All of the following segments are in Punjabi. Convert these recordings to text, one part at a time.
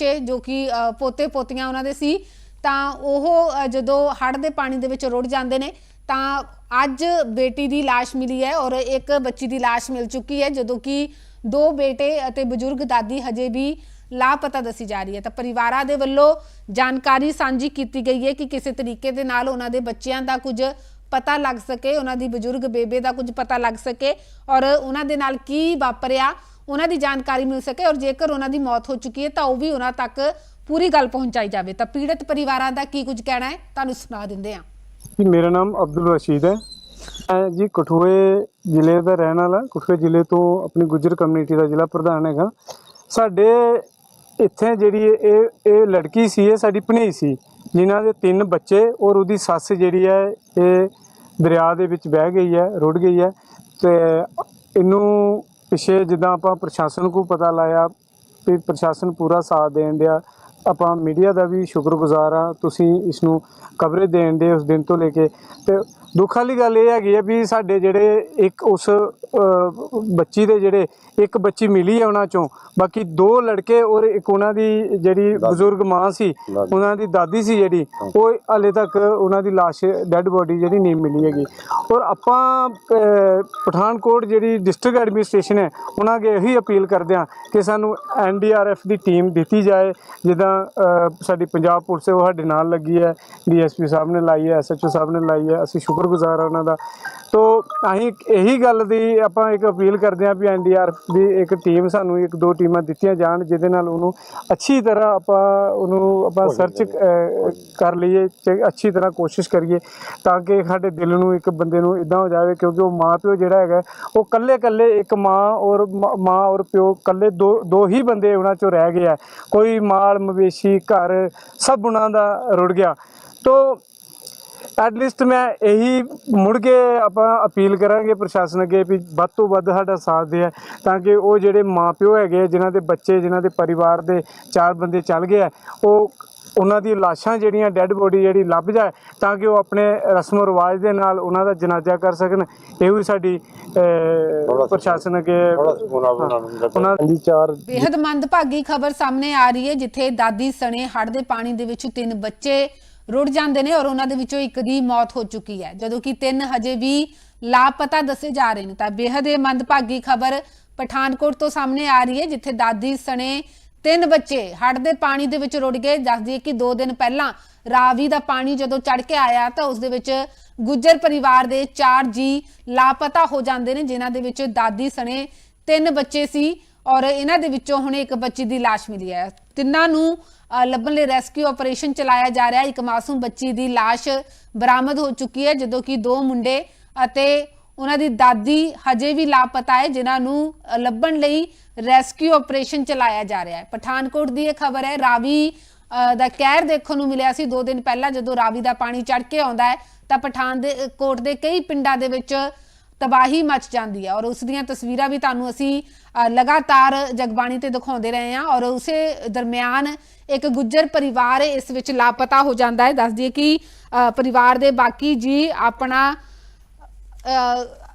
ਬੱਚੇ ਜੋ ਕਿ ਅ, ਪੋਤੇ ਪੋਤੀਆਂ ਉਹਨਾਂ ਦੇ ਸੀ ਤਾਂ ਉਹ ਅ, ਜਦੋਂ ਹੜ੍ਹ ਦੇ ਪਾਣੀ ਦੇ ਵਿੱਚ ਰੁੜ ਜਾਂਦੇ ਨੇ ਤਾਂ ਅੱਜ ਬੇਟੀ ਦੀ লাশ ਮਿਲੀ ਹੈ ਔਰ ਇੱਕ ਬੱਚੀ ਦੀ লাশ ਮਿਲ ਚੁੱਕੀ ਹੈ ਜਦੋਂ ਕਿ ਦੋ ਬੇਟੇ ਅਤੇ ਬਜ਼ੁਰਗ ਦਾਦੀ ਹਜੇ ਵੀ ਲਾਪਤਾ ਦੱਸੀ ਜਾ ਰਹੀ ਹੈ ਤਾਂ ਪਰਿਵਾਰਾਂ ਦੇ ਵੱਲੋਂ ਜਾਣਕਾਰੀ ਸਾਂਝੀ ਕੀਤੀ ਗਈ ਹੈ ਕਿ ਕਿਸੇ ਤਰੀਕੇ ਦੇ ਨਾਲ ਉਹਨਾਂ ਦੇ ਬੱਚਿਆਂ ਦਾ ਕੁਝ ਪਤਾ ਲੱਗ ਸਕੇ ਉਹਨਾਂ ਦੀ ਬਜ਼ੁਰਗ ਬੇਬੇ ਦਾ ਕੁਝ ਪਤਾ ਲੱਗ ਸਕੇ ਔਰ ਉਹਨਾਂ ਦੇ ਨਾਲ ਕੀ ਵਾਪਰਿਆ ਉਹਨਾਂ ਦੀ ਜਾਣਕਾਰੀ ਮਿਲ ਸਕੇ ਔਰ ਜੇਕਰ ਉਹਨਾਂ ਦੀ ਮੌਤ ਹੋ ਚੁੱਕੀ ਹੈ ਤਾਂ ਉਹ ਵੀ ਉਹਨਾਂ ਤੱਕ ਪੂਰੀ ਗੱਲ ਪਹੁੰਚਾਈ ਜਾਵੇ। ਤਾਂ ਪੀੜਤ ਪਰਿਵਾਰਾਂ ਦਾ ਕੀ ਕੁਝ ਕਹਿਣਾ ਹੈ? ਤੁਹਾਨੂੰ ਸੁਣਾ ਦਿੰਦੇ ਹਾਂ। ਜੀ, ਮੇਰਾ ਨਾਮ ਅਬਦੁਲ ਰਸ਼ੀਦ ਹੈ। ਮੈਂ ਜੀ ਕਠੂਏ ਜ਼ਿਲ੍ਹੇ ਦਾ ਰਹਿਣ ਵਾਲਾ, ਕਠੂਏ ਜ਼ਿਲ੍ਹੇ ਤੋਂ ਆਪਣੀ ਗੁੱਜਰ ਕਮਿਊਨਿਟੀ ਦਾ ਜ਼ਿਲ੍ਹਾ ਪ੍ਰਧਾਨ ਹੈਗਾ। ਸਾਡੇ ਇੱਥੇ ਜਿਹੜੀ ਇਹ ਇਹ ਲੜਕੀ ਸੀ, ਇਹ ਸਾਡੀ ਭਣੇਈ ਸੀ, ਜਿਨ੍ਹਾਂ ਦੇ ਤਿੰਨ ਬੱਚੇ ਔਰ ਉਹਦੀ ਸੱਸ ਜਿਹੜੀ ਹੈ, ਇਹ ਦਰਿਆ ਦੇ ਵਿੱਚ ਬਹਿ ਗਈ ਹੈ, ਰੁੜ ਗਈ ਹੈ ਤੇ ਇਹਨੂੰ ਪਿਛੇ ਜਿੱਦਾਂ ਆਪਾਂ ਪ੍ਰਸ਼ਾਸਨ ਕੋ ਪਤਾ ਲਾਇਆ ਵੀ ਪ੍ਰਸ਼ਾਸਨ ਪੂਰਾ ਸਾਥ ਦੇਣ ਦਿਆ ਆਪਾਂ ਮੀਡੀਆ ਦਾ ਵੀ ਸ਼ੁਕਰਗੁਜ਼ਾਰ ਆ ਤੁਸੀਂ ਇਸ ਨੂੰ ਕਵਰੇਜ ਦੇਣ ਦੇ ਉਸ ਦਿਨ ਤੋਂ ਲੈ ਕੇ। ਤੇ ਦੁੱਖ ਵਾਲੀ ਗੱਲ ਇਹ ਹੈਗੀ ਆ ਵੀ ਸਾਡੇ ਜਿਹੜੇ ਇੱਕ ਉਸ ਬੱਚੀ ਦੇ ਜਿਹੜੇ ਇੱਕ ਬੱਚੀ ਮਿਲੀ ਹੈ ਉਹਨਾਂ ਚੋਂ ਬਾਕੀ ਦੋ ਲੜਕੇ ਔਰ ਇੱਕ ਉਹਨਾਂ ਦੀ ਜਿਹੜੀ ਬਜ਼ੁਰਗ ਮਾਂ ਸੀ ਉਹਨਾਂ ਦੀ ਦਾਦੀ ਸੀ ਜਿਹੜੀ ਉਹ ਹਾਲੇ ਤੱਕ ਉਹਨਾਂ ਦੀ ਲਾਸ਼ ਡੈੱਡ ਬੋਡੀ ਜਿਹੜੀ ਨਹੀਂ ਮਿਲੀ ਹੈਗੀ। ਔਰ ਆਪਾਂ ਪਠਾਨਕੋਟ ਜਿਹੜੀ ਡਿਸਟ੍ਰਿਕਟ ਐਡਮਿਨਿਸਟ੍ਰੇਸ਼ਨ ਹੈ ਉਹਨਾਂ ਅੱਗੇ ਇਹੀ ਅਪੀਲ ਕਰਦੇ ਹਾਂ ਕਿ ਸਾਨੂੰ ਐਨਡੀਆਰਐਫ ਦੀ ਟੀਮ ਦਿੱਤੀ ਜਾਏ ਜਿੱਦਾਂ ਅਹ, ਸਾਡੀ ਪੰਜਾਬ ਪੁਲਿਸ ਹੈ ਉਹ ਸਾਡੇ ਨਾਲ ਲੱਗੀ ਹੈ ਡੀਐਸਪੀ ਸਾਹਿਬ ਨੇ ਲਾਈ ਹੈ ਐਸਐਚਓ ਸਾਹਿਬ ਨੇ ਲਾਈ ਹੈ ਅਸੀਂ ਸ਼ੁਕਰਗੁਜ਼ਾਰ ਹਾਂ ਉਹਨਾਂ ਦਾ। ਤੋ ਅਸੀਂ ਇਹੀ ਗੱਲ ਦੀ ਆਪਾਂ ਇੱਕ ਅਪੀਲ ਕਰਦੇ ਹਾਂ ਵੀ ਐਨਡੀਆਰਐਫ ਦੀ ਇੱਕ ਟੀਮ ਸਾਨੂੰ ਇੱਕ ਦੋ ਟੀਮਾਂ ਦਿੱਤੀਆਂ ਜਾਣ ਜਿਹਦੇ ਨਾਲ ਉਹਨੂੰ ਅੱਛੀ ਤਰ੍ਹਾਂ ਆਪਾਂ ਉਹਨੂੰ ਆਪਾਂ ਸਰਚ ਕਰ ਲਈਏ ਤੇ ਅੱਛੀ ਤਰ੍ਹਾਂ ਕੋਸ਼ਿਸ਼ ਕਰੀਏ ਤਾਂ ਕਿ ਸਾਡੇ ਦਿਲ ਨੂੰ ਇੱਕ ਬੰਦੇ ਨੂੰ ਇਦਾਂ ਹੋ ਜਾਵੇ ਕਿਉਂਕਿ ਉਹ ਮਾਂ ਪਿਓ ਜਿਹੜਾ ਹੈਗਾ ਉਹ ਕੱਲੇ ਕੱਲੇ ਇੱਕ ਮਾਂ ਔਰ ਮ- ਮਾਂ ਔਰ ਪਿਓ ਕੱਲੇ ਦੋ ਦੋ ਹੀ ਬੰਦੇ ਉਹਨਾਂ ਚੋਂ ਰਹਿ ਗਏ ਆ। ਕੋਈ ਮਾਲ ਮਵੇਸ਼ੀ ਘਰ ਸਭ ਉਹਨਾਂ ਦਾ ਰੁੜ ਗਿਆ। ਤੋ ਐਟਲੀਸਟ ਮੈਂ ਇਹੀ ਮੁੜ ਕੇ ਆਪਾਂ ਅਪੀਲ ਕਰਾਂਗੇ ਪ੍ਰਸ਼ਾਸਨ ਅੱਗੇ ਵੀ ਵੱਧ ਤੋਂ ਵੱਧ ਸਾਡਾ ਸਾਥ ਦੇ ਤਾਂ ਕਿ ਉਹ ਜਿਹੜੇ ਮਾਪਿਓ ਹੈਗੇ ਆ, ਜਿਨ੍ਹਾਂ ਦੇ ਬੱਚੇ ਜਿਨ੍ਹਾਂ ਦੇ ਪਰਿਵਾਰ ਦੇ ਚਾਰ ਬੰਦੇ ਚੱਲ ਗਏ ਉਹ ਉਹਨਾਂ ਦੀ ਲਾਸ਼ਾਂ ਜਿਹੜੀਆਂ ਡੈੱਡ ਬੋਡੀ ਜਿਹੜੀ ਲੱਭ ਜਾਏ ਤਾਂ ਕਿ ਉਹ ਆਪਣੇ ਰਸਮੋ ਰਿਵਾਜ ਦੇ ਨਾਲ ਉਹਨਾਂ ਦਾ ਜਨਾਜ਼ਾ ਕਰ ਸਕਣ। ਇਹ ਵੀ ਸਾਡੀ ਪ੍ਰਸ਼ਾਸਨ ਅਗੇ ਉਹਨਾਂ ਦੀ ਚਾਰ ਖਬਰ ਸਾਹਮਣੇ ਆ ਰਹੀ ਹੈ ਜਿੱਥੇ ਦਾਦੀ ਸਣੇ ਹੜ ਦੇ ਪਾਣੀ ਦੇ ਵਿੱਚ ਤਿੰਨ ਬੱਚੇ ਰੁੜ ਜਾਂਦੇ ਨੇ ਔਰ ਉਹਨਾਂ ਦੇ ਵਿੱਚੋਂ ਇੱਕ ਦੀ ਮੌਤ ਹੋ ਚੁੱਕੀ ਹੈ। ਜਦੋਂ ਕਿ ਤਿੰਨ ਹਜੇ ਵੀ ਲਾਪਤਾ ਦੱਸੇ ਜਾ ਰਹੇ ਨੇ ਤਾਂ ਬੇहद ਇਹ ਮੰਦਭਾਗੀ ਖਬਰ ਪਠਾਨਕੋਟ ਤੋਂ ਸਾਹਮਣੇ ਆ ਰਹੀ ਹੈ ਜਿੱਥੇ ਦਾਦੀ ਸਣੇ ਤਿੰਨ ਬੱਚੇ ਹੜ੍ਹ ਦੇ ਪਾਣੀ ਦੇ ਵਿੱਚ ਰੁੜ ਗਏ ਦੱਸ ਦਈਏ ਕਿ 2 ਦਿਨ ਪਹਿਲਾਂ ਰਾਵੀ ਦਾ ਪਾਣੀ ਜਦੋਂ ਚੜ ਕੇ ਆਇਆ ਤਾਂ ਉਸ ਦੇ ਵਿੱਚ ਗੁੱਜਰ ਪਰਿਵਾਰ ਦੇ 4 ਜੀ ਲਾਪਤਾ ਹੋ ਜਾਂਦੇ ਨੇ ਜਿਨ੍ਹਾਂ ਦੇ ਵਿੱਚ ਦਾਦੀ ਸਣੇ ਤਿੰਨ ਬੱਚੇ ਸੀ ਔਰ ਇਹਨਾਂ ਦੇ ਵਿੱਚੋਂ ਹੁਣ ਇੱਕ ਬੱਚੀ ਦੀ লাশ ਮਿਲੀ ਹੈ ਤਿੰਨਾਂ ਨੂੰ ਅ, ਲੱਭਣ ਲਈ ਰੈਸਕਿਊ ਆਪਰੇਸ਼ਨ ਚਲਾਇਆ ਜਾ ਰਿਹਾ ਹੈ ਇੱਕ ਮਾਸੂਮ ਬੱਚੀ ਦੀ লাশ ਬਰਾਮਦ ਹੋ ਚੁੱਕੀ ਹੈ ਜਦੋਂ ਕਿ ਦੋ ਮੁੰਡੇ ਅਤੇ ਉਹਨਾਂ ਦੀ ਦਾਦੀ ਹਜੇ ਵੀ ਲਾਪਤਾ ਹੈ, ਜਿਨ੍ਹਾਂ ਨੂੰ ਲੱਭਣ ਲਈ ਰੈਸਕਿਊ ਆਪਰੇਸ਼ਨ ਚਲਾਇਆ ਜਾ ਰਿਹਾ ਹੈ। ਪਠਾਨਕੋਟ ਦੀ ਇਹ ਖਬਰ ਹੈ, ਰਾਵੀ ਦਾ ਕਹਿਰ ਦੇਖਣ ਨੂੰ ਮਿਲਿਆ ਸੀ। 2 ਦਿਨ ਪਹਿਲਾਂ ਜਦੋਂ ਰਾਵੀ ਦਾ ਪਾਣੀ ਚੜ ਕੇ ਆਉਂਦਾ ਹੈ, ਤਾਂ ਪਠਾਨ ਦੇ ਕੋਟ ਦੇ ਕਈ ਪਿੰਡਾਂ ਦੇ ਵਿੱਚ ਤਬਾਹੀ ਮਚ ਜਾਂਦੀ ਹੈ ਔਰ ਉਸ ਦੀਆਂ ਤਸਵੀਰਾਂ ਵੀ ਤੁਹਾਨੂੰ ਅਸੀਂ ਲਗਾਤਾਰ ਜਗਬਾਣੀ ਤੇ ਦਿਖਾਉਂਦੇ ਰਹੇ ਹਾਂ ਔਰ ਉਸੇ ਦਰਮਿਆਨ ਇੱਕ ਗੁੱਜਰ ਪਰਿਵਾਰ ਇਸ ਵਿੱਚ ਲਾਪਤਾ ਹੋ ਜਾਂਦਾ ਹੈ। ਦੱਸ ਦਈਏ ਕਿ ਪਰਿਵਾਰ ਦੇ ਬਾਕੀ ਜੀ ਆਪਣਾ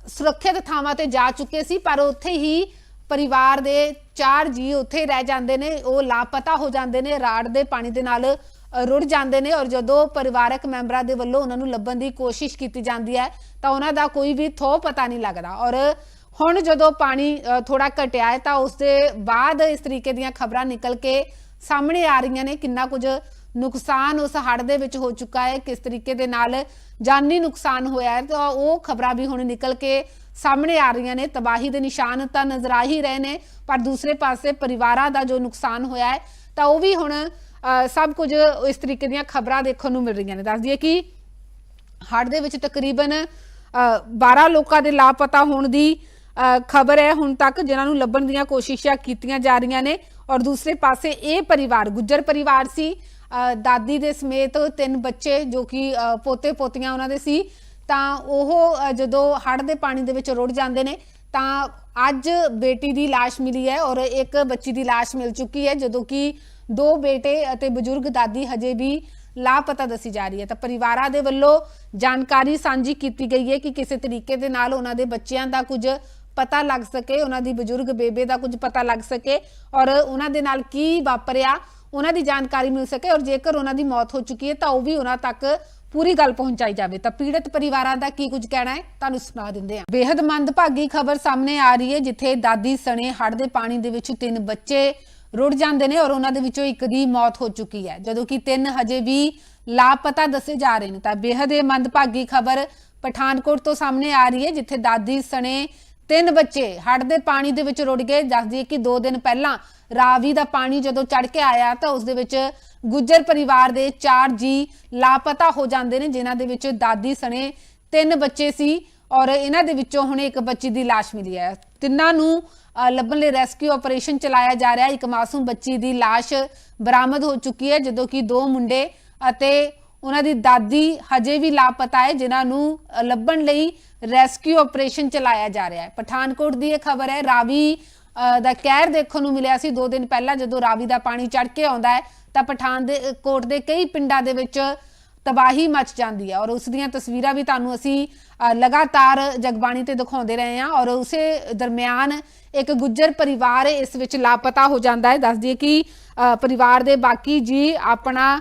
ਸੁਰੱਖਿਅਤ ਥਾਵਾਂ ਤੇ ਜਾ ਚੁੱਕੇ ਸੀ, ਪਰ ਉੱਥੇ ਹੀ ਪਰਿਵਾਰ ਦੇ ਚਾਰ ਜੀ ਉੱਥੇ ਰਹਿ ਜਾਂਦੇ ਨੇ, ਉਹ ਲਾਪਤਾ ਹੋ ਜਾਂਦੇ ਨੇ, ਰਾੜ ਦੇ ਪਾਣੀ ਦੇ ਨਾਲ ਰੁੜ ਜਾਂਦੇ ਨੇ ਔਰ ਜਦੋਂ ਪਰਿਵਾਰਕ ਮੈਂਬਰਾਂ ਦੇ ਵੱਲੋਂ ਉਹਨਾਂ ਨੂੰ ਲੱਭਣ ਦੀ ਕੋਸ਼ਿਸ਼ ਕੀਤੀ ਜਾਂਦੀ ਹੈ, ਤਾਂ ਉਹਨਾਂ ਦਾ ਕੋਈ ਵੀ ਥੋ ਪਤਾ ਨਹੀਂ ਲੱਗਦਾ ਔਰ ਹੁਣ ਜਦੋਂ ਪਾਣੀ ਥੋੜਾ ਘਟਿਆ ਹੈ, ਤਾਂ ਉਸ ਦੇ ਬਾਅਦ ਇਸ ਤਰੀਕੇ ਦੀਆਂ ਖਬਰਾਂ ਨਿਕਲ ਕੇ ਸਾਹਮਣੇ ਆ ਰਹੀਆਂ ਨੇ, ਕਿੰਨਾ ਕੁਝ ਨੁਕਸਾਨ ਉਸ ਹੜ੍ਹ ਦੇ ਵਿੱਚ ਹੋ ਚੁੱਕਾ ਹੈ ਕਿਸ ਤਰੀਕੇ ਦੇ ਨਾਲ ਜਾਨੀ ਨੁਕਸਾਨ ਹੋਇਆ ਹੈ ਤਾਂ ਉਹ ਖਬਰਾਂ ਵੀ ਹੁਣ ਨਿਕਲ ਕੇ ਸਾਹਮਣੇ ਆ ਰਹੀਆਂ ਨੇ। ਤਬਾਹੀ ਦੇ ਨਿਸ਼ਾਨ ਤਾਂ ਨਜ਼ਰ ਆ ਹੀ ਰਹੇ ਨੇ ਪਰ ਦੂਸਰੇ ਪਾਸੇ ਪਰਿਵਾਰਾਂ ਦਾ ਜੋ ਨੁਕਸਾਨ ਹੋਇਆ ਹੈ ਤਾਂ ਉਹ ਵੀ ਹੁਣ ਸਭ ਕੁਝ ਇਸ ਤਰੀਕੇ ਦੀਆਂ ਖਬਰਾਂ ਦੇਖਣ ਨੂੰ ਮਿਲ ਰਹੀਆਂ ਨੇ। ਦੱਸ ਦਈਏ ਕਿ ਹੜ੍ਹ ਦੇ ਵਿੱਚ ਤਕਰੀਬਨ ਅ, 12 ਲੋਕਾਂ ਦੇ ਲਾਪਤਾ ਹੋਣ ਦੀ ਖਬਰ ਹੈ ਹੁਣ ਤੱਕ ਜਿਨ੍ਹਾਂ ਨੂੰ ਲੱਭਣ ਦੀਆਂ ਕੋਸ਼ਿਸ਼ਾਂ ਕੀਤੀਆਂ ਜਾ ਰਹੀਆਂ ਨੇ। ਔਰ ਦੂਸਰੇ ਪਾਸੇ ਇਹ ਪਰਿਵਾਰ ਗੁੱਜਰ ਪਰਿਵਾਰ ਸੀ ਦਾਦੀ ਦੇ ਸਮੇਤ ਤਿੰਨ ਬੱਚੇ ਜੋ ਕਿ ਅ, ਪੋਤੇ ਪੋਤੀਆਂ ਉਹਨਾਂ ਦੇ ਸੀ ਤਾਂ ਉਹ ਅ, ਜਦੋਂ ਹੜ੍ਹ ਦੇ ਪਾਣੀ ਦੇ ਵਿੱਚ ਰੁੜ ਜਾਂਦੇ ਨੇ ਤਾਂ ਅੱਜ ਬੇਟੀ ਦੀ লাশ ਮਿਲੀ ਹੈ ਔਰ ਇੱਕ ਬੱਚੀ ਦੀ লাশ ਮਿਲ ਚੁੱਕੀ ਹੈ ਜਦੋਂ ਕਿ ਦੋ ਬੇਟੇ ਅਤੇ ਬਜ਼ੁਰਗ ਦਾਦੀ ਹਜੇ ਵੀ ਲਾਪਤਾ ਦੱਸੀ ਜਾ ਰਹੀ ਹੈ ਤਾਂ ਪਰਿਵਾਰਾਂ ਦੇ ਵੱਲੋਂ ਜਾਣਕਾਰੀ ਸਾਂਝੀ ਕੀਤੀ ਗਈ ਹੈ ਕਿ ਕਿਸੇ ਤਰੀਕੇ ਦੇ ਨਾਲ ਉਹਨਾਂ ਦੇ ਬੱਚਿਆਂ ਦਾ ਕੁਝ ਪਤਾ ਲੱਗ ਸਕੇ ਉਹਨਾਂ ਦੀ ਬਜ਼ੁਰਗ ਬੇਬੇ ਦਾ ਕੁਝ ਪਤਾ ਲੱਗ ਸਕੇ ਔਰ ਉਹਨਾਂ ਦੇ ਨਾਲ ਕੀ ਵਾਪਰਿਆ ਉਹਨਾਂ ਦੀ ਜਾਣਕਾਰੀ ਮਿਲ ਸਕੇ ਔਰ ਜੇਕਰ ਉਹਨਾਂ ਦੀ ਮੌਤ ਹੋ ਚੁੱਕੀ ਹੈ ਤਾਂ ਉਹ ਵੀ ਉਹਨਾਂ ਤੱਕ ਪੂਰੀ ਗੱਲ ਪਹੁੰਚਾਈ ਜਾਵੇ। ਤਾਂ ਪੀੜਤ ਪਰਿਵਾਰਾਂ ਦਾ ਕੀ ਕੁਝ ਕਹਿਣਾ ਹੈ? ਤੁਹਾਨੂੰ ਸੁਣਾ ਦਿੰਦੇ ਹਾਂ। ਬੇहद ਮੰਦਭਾਗੀ ਖਬਰ ਸਾਹਮਣੇ ਆ ਰਹੀ ਹੈ, ਜਿੱਥੇ ਦਾਦੀ ਸਣੇ ਹੜ ਦੇ ਪਾਣੀ ਦੇ ਵਿੱਚ ਤਿੰਨ ਬੱਚੇ ਰੁੜ ਜਾਂਦੇ ਨੇ ਔਰ ਉਹਨਾਂ ਦੇ ਵਿੱਚੋਂ ਇੱਕ ਦੀ ਮੌਤ ਹੋ ਚੁੱਕੀ ਹੈ। ਜਦੋਂ ਕਿ ਤਿੰਨ ਹਜੇ ਵੀ ਲਾਪਤਾ ਦੱਸੇ ਜਾ ਰਹੇ ਨੇ। ਤਾਂ ਬੇहद ਇਹ ਮੰਦਭਾਗੀ ਖਬਰ ਪਠਾਨਕੋਟ ਤੋਂ ਸਾਹਮਣੇ ਆ ਰਹੀ ਹੈ, ਜਿੱਥੇ ਦਾਦੀ ਸਣੇ ਤਿੰਨ ਬੱਚੇ ਹੜ੍ਹ ਦੇ ਪਾਣੀ ਦੇ ਵਿੱਚ ਰੁੜ ਗਏ। ਦੱਸ ਦਈਏ ਕਿ 2 ਦਿਨ ਪਹਿਲਾਂ ਰਾਵੀ ਦਾ ਪਾਣੀ ਜਦੋਂ ਚੜ ਕੇ ਆਇਆ ਤਾਂ ਉਸ ਦੇ ਵਿੱਚ ਗੁੱਜਰ ਪਰਿਵਾਰ ਦੇ 4 ਜੀ ਲਾਪਤਾ ਹੋ ਜਾਂਦੇ ਨੇ ਜਿਨ੍ਹਾਂ ਦੇ ਵਿੱਚ ਦਾਦੀ ਸਣੇ ਤਿੰਨ ਬੱਚੇ ਸੀ ਔਰ ਇਹਨਾਂ ਦੇ ਵਿੱਚੋਂ ਹੁਣ ਇੱਕ ਬੱਚੀ ਦੀ ਲਾਸ਼ ਮਿਲੀ ਹੈ। ਤਿੰਨਾਂ ਨੂੰ ਅ, ਲੱਭਣ ਲਈ ਰੈਸਕਿਊ ਆਪਰੇਸ਼ਨ ਚਲਾਇਆ ਜਾ ਰਿਹਾ। ਹੈ ਇੱਕ ਮਾਸੂਮ ਬੱਚੀ ਦੀ ਲਾਸ਼ ਬਰਾਮਦ ਹੋ ਚੁੱਕੀ ਹੈ ਜਦੋਂ ਕਿ ਦੋ ਮੁੰਡੇ ਅਤੇ ਉਹਨਾਂ ਦੀ ਦਾਦੀ ਹਜੇ ਵੀ ਲਾਪਤਾ ਹੈ, ਜਿਨ੍ਹਾਂ ਨੂੰ ਲੱਭਣ ਲਈ ਰੈਸਕਿਊ ਆਪਰੇਸ਼ਨ ਚਲਾਇਆ ਜਾ ਰਿਹਾ ਹੈ। ਪਠਾਨਕੋਟ ਦੀ ਇਹ ਖਬਰ ਹੈ, ਰਾਵੀ ਦਾ ਕਹਿਰ ਦੇਖਣ ਨੂੰ ਮਿਲਿਆ ਸੀ। 2 ਦਿਨ ਪਹਿਲਾਂ ਜਦੋਂ ਰਾਵੀ ਦਾ ਪਾਣੀ ਚੜ ਕੇ ਆਉਂਦਾ ਹੈ, ਤਾਂ ਪਠਾਨ ਦੇ ਕੋਟ ਦੇ ਕਈ ਪਿੰਡਾਂ ਦੇ ਵਿੱਚ ਤਬਾਹੀ ਮਚ ਜਾਂਦੀ ਹੈ ਔਰ ਉਸ ਦੀਆਂ ਤਸਵੀਰਾਂ ਵੀ ਤੁਹਾਨੂੰ ਅਸੀਂ ਲਗਾਤਾਰ ਜਗਬਾਣੀ ਤੇ ਦਿਖਾਉਂਦੇ ਰਹੇ ਹਾਂ ਔਰ ਉਸੇ ਦਰਮਿਆਨ ਇੱਕ ਗੁੱਜਰ ਪਰਿਵਾਰ ਇਸ ਵਿੱਚ ਲਾਪਤਾ ਹੋ ਜਾਂਦਾ ਹੈ। ਦੱਸ ਦਈਏ ਕਿ ਪਰਿਵਾਰ ਦੇ ਬਾਕੀ ਜੀ ਆਪਣਾ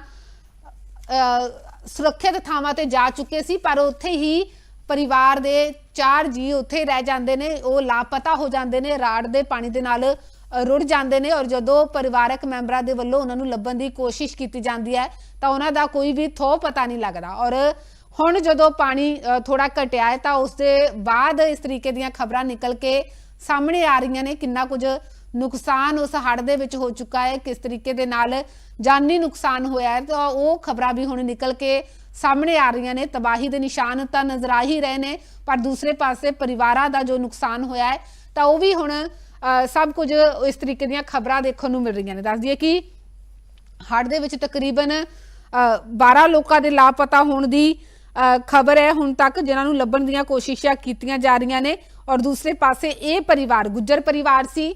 ਸੁਰੱਖਿਅਤ ਥਾਵਾਂ ਤੇ ਜਾ ਚੁੱਕੇ ਸੀ ਪਰ ਉੱਥੇ ਹੀ ਪਰਿਵਾਰ ਦੇ ਚਾਰ ਜੀ ਉੱਥੇ ਰਹਿ ਜਾਂਦੇ ਨੇ ਉਹ ਲਾਪਤਾ ਹੋ ਜਾਂਦੇ ਨੇ ਰਾੜ ਦੇ ਪਾਣੀ ਦੇ ਨਾਲ ਰੁੜ ਜਾਂਦੇ ਨੇ ਔਰ ਜਦੋਂ ਪਰਿਵਾਰਕ ਮੈਂਬਰਾਂ ਦੇ ਵੱਲੋਂ ਉਹਨਾਂ ਨੂੰ ਲੱਭਣ ਦੀ ਕੋਸ਼ਿਸ਼ ਕੀਤੀ ਜਾਂਦੀ ਹੈ ਤਾਂ ਉਹਨਾਂ ਦਾ ਕੋਈ ਵੀ ਥੋ ਪਤਾ ਨਹੀਂ ਲੱਗਦਾ ਔਰ ਹੁਣ ਜਦੋਂ ਪਾਣੀ ਅ, ਥੋੜਾ ਘਟਿਆ ਹੈ ਤਾਂ ਉਸ ਦੇ ਬਾਅਦ ਇਸ ਤਰੀਕੇ ਦੀਆਂ ਖਬਰਾਂ ਨਿਕਲ ਕੇ ਸਾਹਮਣੇ ਆ ਰਹੀਆਂ ਨੇ ਕਿੰਨਾ ਕੁਝ ਨੁਕਸਾਨ ਉਸ ਹੜ੍ਹ ਦੇ ਵਿੱਚ ਹੋ ਚੁੱਕਾ ਹੈ ਕਿਸ ਤਰੀਕੇ ਦੇ ਨਾਲ ਜਾਨੀ ਨੁਕਸਾਨ ਹੋਇਆ ਹੈ ਤਾਂ ਉਹ ਖਬਰਾਂ ਵੀ ਹੁਣ ਨਿਕਲ ਕੇ ਸਾਹਮਣੇ ਆ ਰਹੀਆਂ ਨੇ। ਤਬਾਹੀ ਦੇ ਨਿਸ਼ਾਨ ਤਾਂ ਨਜ਼ਰ ਆ ਹੀ ਰਹੇ ਨੇ ਪਰ ਦੂਸਰੇ ਪਾਸੇ ਪਰਿਵਾਰਾਂ ਦਾ ਜੋ ਨੁਕਸਾਨ ਹੋਇਆ ਹੈ ਤਾਂ ਉਹ ਵੀ ਹੁਣ ਸਭ ਕੁਝ ਇਸ ਤਰੀਕੇ ਦੀਆਂ ਖਬਰਾਂ ਦੇਖਣ ਨੂੰ ਮਿਲ ਰਹੀਆਂ ਨੇ। ਦੱਸ ਦਈਏ ਕਿ ਹੜ੍ਹ ਦੇ ਵਿੱਚ ਤਕਰੀਬਨ ਅ, 12 ਲੋਕਾਂ ਦੇ ਲਾਪਤਾ ਹੋਣ ਦੀ ਖਬਰ ਹੈ ਹੁਣ ਤੱਕ ਜਿਨ੍ਹਾਂ ਨੂੰ ਲੱਭਣ ਦੀਆਂ ਕੋਸ਼ਿਸ਼ਾਂ ਕੀਤੀਆਂ ਜਾ ਰਹੀਆਂ ਨੇ। ਔਰ ਦੂਸਰੇ ਪਾਸੇ ਇਹ ਪਰਿਵਾਰ ਗੁੱਜਰ ਪਰਿਵਾਰ ਸੀ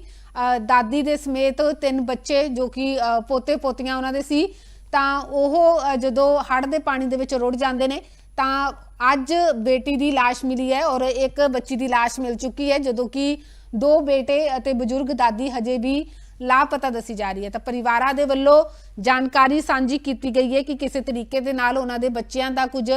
ਦਾਦੀ ਦੇ ਸਮੇਤ ਤਿੰਨ ਬੱਚੇ ਜੋ ਕਿ ਪੋਤੇ ਪੋਤੀਆਂ ਉਹਨਾਂ ਦੇ ਸੀ, ਤਾਂ ਉਹ ਜਦੋਂ ਹੜ੍ਹ ਦੇ ਪਾਣੀ ਦੇ ਵਿੱਚ ਰੁੜ ਜਾਂਦੇ ਨੇ, ਤਾਂ ਅੱਜ ਬੇਟੀ ਦੀ ਲਾਸ਼ ਮਿਲੀ ਹੈ ਔਰ ਇੱਕ ਬੱਚੀ ਦੀ ਲਾਸ਼ ਮਿਲ ਚੁੱਕੀ ਹੈ, ਜਦੋਂ ਕਿ ਦੋ ਬੇਟੇ ਅਤੇ ਬਜ਼ੁਰਗ ਦਾਦੀ ਹਜੇ ਵੀ ਲਾਪਤਾ ਦੱਸੀ ਜਾ ਰਹੀ ਹੈ। ਤਾਂ ਪਰਿਵਾਰਾਂ ਦੇ ਵੱਲੋਂ ਜਾਣਕਾਰੀ ਸਾਂਝੀ ਕੀਤੀ ਗਈ ਹੈ ਕਿ ਕਿਸੇ ਤਰੀਕੇ ਦੇ ਨਾਲ ਉਹਨਾਂ ਦੇ ਬੱਚਿਆਂ ਦਾ ਕੁਝ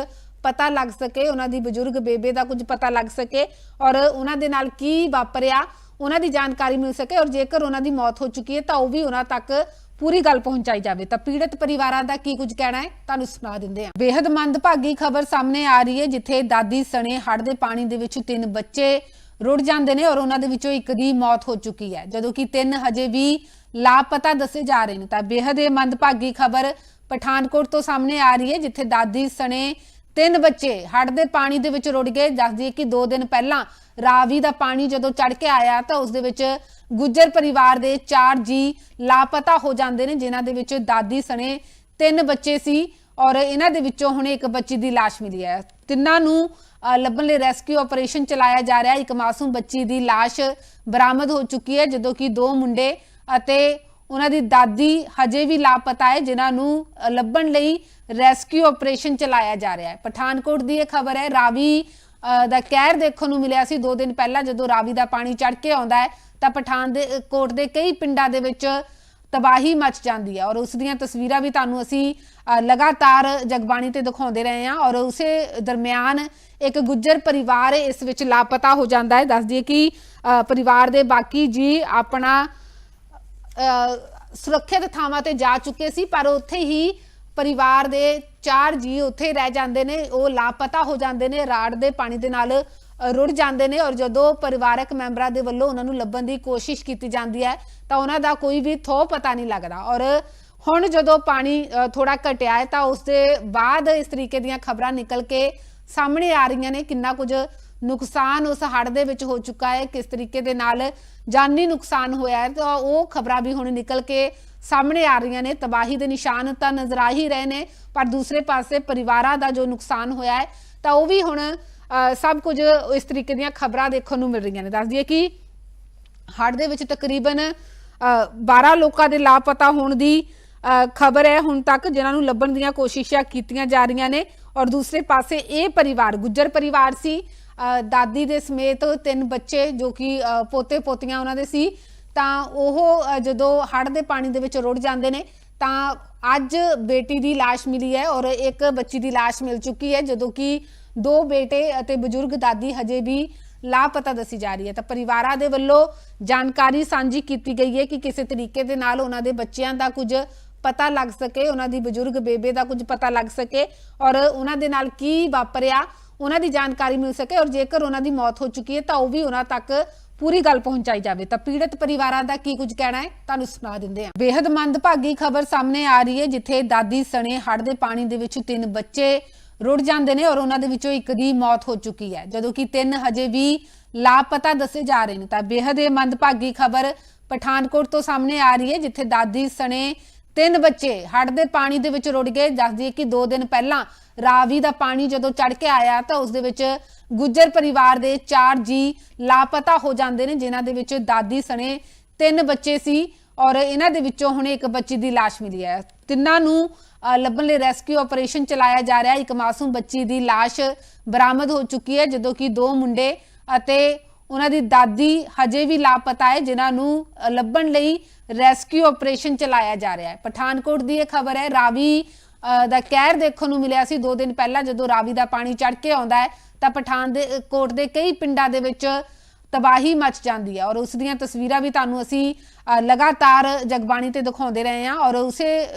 ਪਤਾ ਲੱਗ ਸਕੇ, ਉਹਨਾਂ ਦੀ ਬਜ਼ੁਰਗ ਬੇਬੇ ਦਾ ਕੁਝ ਪਤਾ ਲੱਗ ਸਕੇ ਔਰ ਉਹਨਾਂ ਦੇ ਨਾਲ ਕੀ ਵਾਪਰਿਆ ਉਹਨਾਂ ਦੀ ਜਾਣਕਾਰੀ ਮਿਲ ਸਕੇ ਔਰ ਜੇਕਰ ਉਹਨਾਂ ਦੀ ਮੌਤ ਹੋ ਚੁੱਕੀ ਹੈ ਤਾਂ ਉਹ ਵੀ ਉਹਨਾਂ ਤੱਕ ਪੂਰੀ ਗੱਲ ਪਹੁੰਚਾਈ ਜਾਵੇ। ਤਾਂ ਪੀੜਤ ਪਰਿਵਾਰਾਂ ਦਾ ਕੀ ਕੁਝ ਕਹਿਣਾ ਹੈ? ਤੁਹਾਨੂੰ ਸੁਣਾ ਦਿੰਦੇ ਹਾਂ। ਬੇहद ਮੰਦਭਾਗੀ ਖਬਰ ਸਾਹਮਣੇ ਆ ਰਹੀ ਹੈ, ਜਿੱਥੇ ਦਾਦੀ ਸਣੇ ਹੜ੍ਹ ਦੇ ਪਾਣੀ ਦੇ ਵਿੱਚ ਤਿੰਨ ਬੱਚੇ ਰੁੜ ਜਾਂਦੇ ਨੇ ਔਰ ਉਹਨਾਂ ਦੇ ਵਿੱਚੋਂ ਇੱਕ ਦੀ ਮੌਤ ਹੋ ਚੁੱਕੀ ਹੈ। ਜਦੋਂ ਕਿ ਤਿੰਨ ਹਜੇ ਵੀ ਲਾਪਤਾ ਦੱਸੇ ਜਾ ਰਹੇ ਨੇ। ਤਾਂ ਬੇहद ਇਹ ਮੰਦਭਾਗੀ ਖਬਰ ਪਠਾਨਕੋਟ ਤੋਂ ਸਾਹਮਣੇ ਆ ਰਹੀ ਹੈ, ਜਿੱਥੇ ਦਾਦੀ ਸਣੇ ਤਿੰਨ ਬੱਚੇ ਹੜ੍ਹ ਦੇ ਪਾਣੀ ਦੇ ਵਿੱਚ ਰੁੜ ਗਏ। ਦੱਸਦੀ ਹੈ ਕਿ 2 ਦਿਨ ਪਹਿਲਾਂ ਰਾਵੀ ਦਾ ਪਾਣੀ ਜਦੋਂ ਚੜ ਕੇ ਆਇਆ ਤਾਂ ਉਸ ਦੇ ਵਿੱਚ ਗੁੱਜਰ ਪਰਿਵਾਰ ਦੇ 4 ਜੀ ਲਾਪਤਾ ਹੋ ਜਾਂਦੇ ਨੇ, ਜਿਨ੍ਹਾਂ ਦੇ ਵਿੱਚ ਦਾਦੀ ਸਣੇ ਤਿੰਨ ਬੱਚੇ ਸੀ ਔਰ ਇਹਨਾਂ ਦੇ ਵਿੱਚੋਂ ਹੁਣ ਇੱਕ ਬੱਚੀ ਦੀ ਲਾਸ਼ ਮਿਲੀ ਹੈ। ਤਿੰਨਾਂ ਨੂੰ ਲੱਭਣ ਲਈ ਰੈਸਕਿਊ ਆਪਰੇਸ਼ਨ ਚਲਾਇਆ ਜਾ ਰਿਹਾ। ਹੈ ਇੱਕ ਮਾਸੂਮ ਬੱਚੀ ਦੀ ਲਾਸ਼ ਬਰਾਮਦ ਹੋ ਚੁੱਕੀ ਹੈ, ਜਦੋਂ ਕਿ ਦੋ ਮੁੰਡੇ ਅਤੇ ਉਹਨਾਂ ਦੀ ਦਾਦੀ ਹਜੇ ਵੀ ਲਾਪਤਾ ਹੈ, ਜਿਨ੍ਹਾਂ ਨੂੰ ਲੱਭਣ ਲਈ ਰੈਸਕਿਊ ਆਪਰੇਸ਼ਨ ਚਲਾਇਆ ਜਾ ਰਿਹਾ ਹੈ। ਪਠਾਨਕੋਟ ਦੀ ਇਹ ਖਬਰ ਹੈ, ਰਾਵੀ ਦਾ ਕਹਿਰ ਦੇਖਣ ਨੂੰ ਮਿਲਿਆ ਸੀ। 2 ਦਿਨ ਪਹਿਲਾਂ ਜਦੋਂ ਰਾਵੀ ਦਾ ਪਾਣੀ ਚੜ ਕੇ ਆਉਂਦਾ ਹੈ, ਤਾਂ ਪਠਾਨ ਦੇ ਕੋਟ ਦੇ ਕਈ ਪਿੰਡਾਂ ਦੇ ਵਿੱਚ ਤਬਾਹੀ ਮਚ ਜਾਂਦੀ ਹੈ। ਔਰ ਉਸ ਦੀਆਂ ਤਸਵੀਰਾਂ ਵੀ ਤੁਹਾਨੂੰ ਅਸੀਂ ਲਗਾਤਾਰ ਜਗਬਾਣੀ ਤੇ ਦਿਖਾਉਂਦੇ ਰਹੇ ਹਾਂ। ਔਰ ਉਸੇ ਦਰਮਿਆਨ ਇੱਕ ਗੁੱਜਰ ਪਰਿਵਾਰ ਇਸ ਵਿੱਚ ਲਾਪਤਾ ਹੋ ਜਾਂਦਾ ਹੈ। ਦੱਸ ਦਈਏ ਕਿ ਪਰਿਵਾਰ ਦੇ ਬਾਕੀ ਜੀ ਆਪਣਾ ਸੁਰੱਖਿਅਤ ਥਾਵਾਂ ਤੇ ਜਾ ਚੁੱਕੇ ਸੀ, ਪਰ ਉੱਥੇ ਹੀ ਪਰਿਵਾਰ ਦੇ ਚਾਰ ਜੀ ਉੱਥੇ ਰਹਿ ਜਾਂਦੇ ਨੇ, ਉਹ ਲਾਪਤਾ ਹੋ ਜਾਂਦੇ ਨੇ, ਰਾੜ ਦੇ ਪਾਣੀ ਦੇ ਨਾਲ ਰੁੜ ਜਾਂਦੇ ਨੇ ਔਰ ਜਦੋਂ ਪਰਿਵਾਰਕ ਮੈਂਬਰਾਂ ਦੇ ਵੱਲੋਂ ਉਹਨਾਂ ਨੂੰ ਲੱਭਣ ਦੀ ਕੋਸ਼ਿਸ਼ ਕੀਤੀ ਜਾਂਦੀ ਹੈ, ਤਾਂ ਉਹਨਾਂ ਦਾ ਕੋਈ ਵੀ ਥੋ ਪਤਾ ਨਹੀਂ ਲੱਗਦਾ। ਔਰ ਹੁਣ ਜਦੋਂ ਪਾਣੀ ਥੋੜਾ ਘਟਿਆ ਹੈ, ਤਾਂ ਉਸ ਦੇ ਬਾਅਦ ਇਸ ਤਰੀਕੇ ਦੀਆਂ ਖਬਰਾਂ ਨਿਕਲ ਕੇ ਸਾਹਮਣੇ ਆ ਰਹੀਆਂ ਨੇ, ਕਿੰਨਾ ਕੁਝ ਨੁਕਸਾਨ ਉਸ ਹੜ੍ਹ ਦੇ ਵਿੱਚ ਹੋ ਚੁੱਕਾ ਹੈ ਕਿਸ ਤਰੀਕੇ ਦੇ ਨਾਲ ਜਾਨੀ ਨੁਕਸਾਨ ਹੋਇਆ ਹੈ ਤਾਂ ਉਹ ਖਬਰਾਂ ਵੀ ਹੁਣ ਨਿਕਲ ਕੇ ਸਾਹਮਣੇ ਆ ਰਹੀਆਂ ਨੇ। ਤਬਾਹੀ ਦੇ ਨਿਸ਼ਾਨ ਤਾਂ ਨਜ਼ਰ ਆ ਹੀ ਰਹੇ ਨੇ ਪਰ ਦੂਸਰੇ ਪਾਸੇ ਪਰਿਵਾਰਾਂ ਦਾ ਜੋ ਨੁਕਸਾਨ ਹੋਇਆ ਹੈ ਤਾਂ ਉਹ ਵੀ ਹੁਣ ਸਭ ਕੁਝ ਇਸ ਤਰੀਕੇ ਦੀਆਂ ਖਬਰਾਂ ਦੇਖਣ ਨੂੰ ਮਿਲ ਰਹੀਆਂ ਨੇ। ਦੱਸ ਦਈਏ ਕਿ ਹੜ੍ਹ ਦੇ ਵਿੱਚ ਤਕਰੀਬਨ ਅ, 12 ਲੋਕਾਂ ਦੇ ਲਾਪਤਾ ਹੋਣ ਦੀ ਖਬਰ ਹੈ ਹੁਣ ਤੱਕ ਜਿਨ੍ਹਾਂ ਨੂੰ ਲੱਭਣ ਦੀਆਂ ਕੋਸ਼ਿਸ਼ਾਂ ਕੀਤੀਆਂ ਜਾ ਰਹੀਆਂ ਨੇ। ਔਰ ਦੂਸਰੇ ਪਾਸੇ ਇਹ ਪਰਿਵਾਰ ਗੁੱਜਰ ਪਰਿਵਾਰ ਸੀ ਦਾਦੀ ਦੇ ਸਮੇਤ ਤਿੰਨ ਬੱਚੇ ਜੋ ਕਿ ਅ, ਪੋਤੇ ਪੋਤੀਆਂ ਉਹਨਾਂ ਦੇ ਸੀ ਤਾਂ ਉਹ ਅ, ਜਦੋਂ ਹੜ੍ਹ ਦੇ ਪਾਣੀ ਦੇ ਵਿੱਚ ਰੁੜ ਜਾਂਦੇ ਨੇ ਤਾਂ ਅੱਜ ਬੇਟੀ ਦੀ লাশ ਮਿਲੀ ਹੈ ਔਰ ਇੱਕ ਬੱਚੀ ਦੀ লাশ ਮਿਲ ਚੁੱਕੀ ਹੈ ਜਦੋਂ ਕਿ ਦੋ ਬੇਟੇ ਅਤੇ ਬਜ਼ੁਰਗ ਦਾਦੀ ਹਜੇ ਵੀ ਲਾਪਤਾ ਦੱਸੀ ਜਾ ਰਹੀ ਹੈ ਤਾਂ ਪਰਿਵਾਰਾਂ ਦੇ ਵੱਲੋਂ ਜਾਣਕਾਰੀ ਸਾਂਝੀ ਕੀਤੀ ਗਈ ਹੈ ਕਿ ਕਿਸੇ ਤਰੀਕੇ ਦੇ ਨਾਲ ਉਹਨਾਂ ਦੇ ਬੱਚਿਆਂ ਦਾ ਕੁਝ ਪਤਾ ਲੱਗ ਸਕੇ ਉਹਨਾਂ ਦੀ ਬਜ਼ੁਰਗ ਬੇਬੇ ਦਾ ਕੁਝ ਪਤਾ ਲੱਗ ਸਕੇ ਔਰ ਉਹਨਾਂ ਦੇ ਨਾਲ ਕੀ ਵਾਪਰਿਆ ਉਹਨਾਂ ਦੀ ਜਾਣਕਾਰੀ ਮਿਲ ਸਕੇ ਔਰ ਜੇਕਰ ਉਹਨਾਂ ਦੀ ਮੌਤ ਹੋ ਚੁੱਕੀ ਹੈ ਤਾਂ ਉਹ ਵੀ ਉਹਨਾਂ ਤੱਕ ਪੂਰੀ ਗੱਲ ਪਹੁੰਚਾਈ ਜਾਵੇ। ਤਾਂ ਪੀੜਤ ਪਰਿਵਾਰਾਂ ਦਾ ਕੀ ਕੁਝ ਕਹਿਣਾ ਹੈ? ਤੁਹਾਨੂੰ ਸੁਣਾ ਦਿੰਦੇ ਹਾਂ। ਬੇहद ਮੰਦਭਾਗੀ ਖਬਰ ਸਾਹਮਣੇ ਆ ਰਹੀ ਹੈ, ਜਿੱਥੇ ਦਾਦੀ ਸਣੇ ਹੜ ਦੇ ਪਾਣੀ ਦੇ ਵਿੱਚ ਤਿੰਨ ਬੱਚੇ ਰੁੜ ਜਾਂਦੇ ਨੇ ਔਰ ਉਹਨਾਂ ਦੇ ਵਿੱਚੋਂ ਇੱਕ ਦੀ ਮੌਤ ਹੋ ਚੁੱਕੀ ਹੈ। ਜਦੋਂ ਕਿ ਤਿੰਨ ਹਜੇ ਵੀ ਲਾਪਤਾ ਦੱਸੇ ਜਾ ਰਹੇ ਨੇ। ਤਾਂ ਬੇहद ਇਹ ਮੰਦਭਾਗੀ ਖਬਰ ਪਠਾਨਕੋਟ ਤੋਂ ਸਾਹਮਣੇ ਆ ਰਹੀ ਹੈ, ਜਿੱਥੇ ਦਾਦੀ ਸਣੇ ਤਿੰਨ ਬੱਚੇ ਹੜ੍ਹ ਦੇ ਪਾਣੀ ਦੇ ਵਿੱਚ ਰੁੜ ਗਏ ਦੱਸ ਦਈਏ ਕਿ 2 ਦਿਨ ਪਹਿਲਾਂ ਰਾਵੀ ਦਾ ਪਾਣੀ ਜਦੋਂ ਚੜ ਕੇ ਆਇਆ ਤਾਂ ਉਸ ਦੇ ਵਿੱਚ ਗੁੱਜਰ ਪਰਿਵਾਰ ਦੇ 4 ਜੀ ਲਾਪਤਾ ਹੋ ਜਾਂਦੇ ਨੇ ਜਿਨ੍ਹਾਂ ਦੇ ਵਿੱਚ ਦਾਦੀ ਸਣੇ ਤਿੰਨ ਬੱਚੇ ਸੀ ਔਰ ਇਹਨਾਂ ਦੇ ਵਿੱਚੋਂ ਹੁਣ ਇੱਕ ਬੱਚੀ ਦੀ লাশ ਮਿਲੀ ਹੈ ਤਿੰਨਾਂ ਨੂੰ ਅ, ਲੱਭਣ ਲਈ ਰੈਸਕਿਊ ਆਪਰੇਸ਼ਨ ਚਲਾਇਆ ਜਾ ਰਿਹਾ ਹੈ ਇੱਕ ਮਾਸੂਮ ਬੱਚੀ ਦੀ লাশ ਬਰਾਮਦ ਹੋ ਚੁੱਕੀ ਹੈ ਜਦੋਂ ਕਿ ਦੋ ਮੁੰਡੇ ਅਤੇ ਉਹਨਾਂ ਦੀ ਦਾਦੀ ਹਜੇ ਵੀ ਲਾਪਤਾ ਹੈ, ਜਿਨ੍ਹਾਂ ਨੂੰ ਲੱਭਣ ਲਈ ਰੈਸਕਿਊ ਆਪਰੇਸ਼ਨ ਚਲਾਇਆ ਜਾ ਰਿਹਾ ਹੈ। ਪਠਾਨਕੋਟ ਦੀ ਇਹ ਖਬਰ ਹੈ, ਰਾਵੀ ਦਾ ਕਹਿਰ ਦੇਖਣ ਨੂੰ ਮਿਲਿਆ ਸੀ। 2 ਦਿਨ ਪਹਿਲਾਂ ਜਦੋਂ ਰਾਵੀ ਦਾ ਪਾਣੀ ਚੜ ਕੇ ਆਉਂਦਾ ਹੈ, ਤਾਂ ਪਠਾਨ ਦੇ ਕੋਟ ਦੇ ਕਈ ਪਿੰਡਾਂ ਦੇ ਵਿੱਚ ਤਬਾਹੀ ਮਚ ਜਾਂਦੀ ਹੈ ਔਰ ਉਸ ਦੀਆਂ ਤਸਵੀਰਾਂ ਵੀ ਤੁਹਾਨੂੰ ਅਸੀਂ ਲਗਾਤਾਰ ਜਗਬਾਣੀ ਤੇ ਦਿਖਾਉਂਦੇ ਰਹੇ ਹਾਂ ਔਰ ਉਸੇ